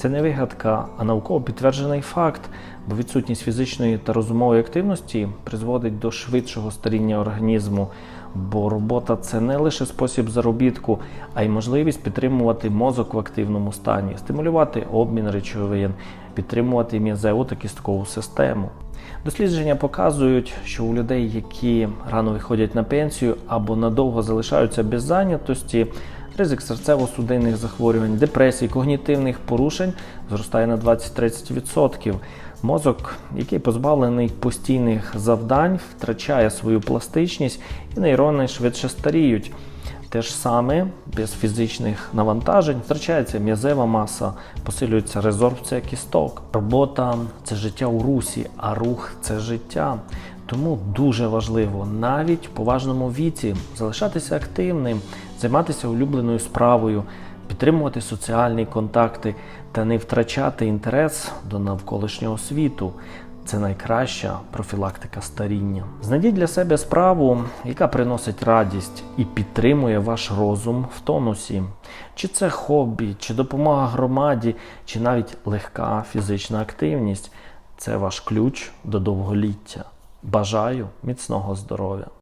Це не вигадка, а науково підтверджений факт, бо відсутність фізичної та розумової активності призводить до швидшого старіння організму. Бо робота це не лише спосіб заробітку, а й можливість підтримувати мозок в активному стані, стимулювати обмін речовин, підтримувати м'язеву та кісткову систему. Дослідження показують, що у людей, які рано виходять на пенсію або надовго залишаються без зайнятості, ризик серцево-судинних захворювань, депресій, когнітивних порушень зростає на 20-30%. Мозок, який позбавлений постійних завдань, втрачає свою пластичність і нейрони швидше старіють. Те ж саме без фізичних навантажень втрачається м'язева маса, посилюється резорбція кісток. Робота це життя у русі, а рух це життя. Тому дуже важливо навіть в поважному віці залишатися активним, займатися улюбленою справою, підтримувати соціальні контакти та не втрачати інтерес до навколишнього світу. Це найкраща профілактика старіння. Знайдіть для себе справу, яка приносить радість і підтримує ваш розум в тонусі. Чи це хобі, чи допомога громаді, чи навіть легка фізична активність це ваш ключ до довголіття. Бажаю міцного здоров'я!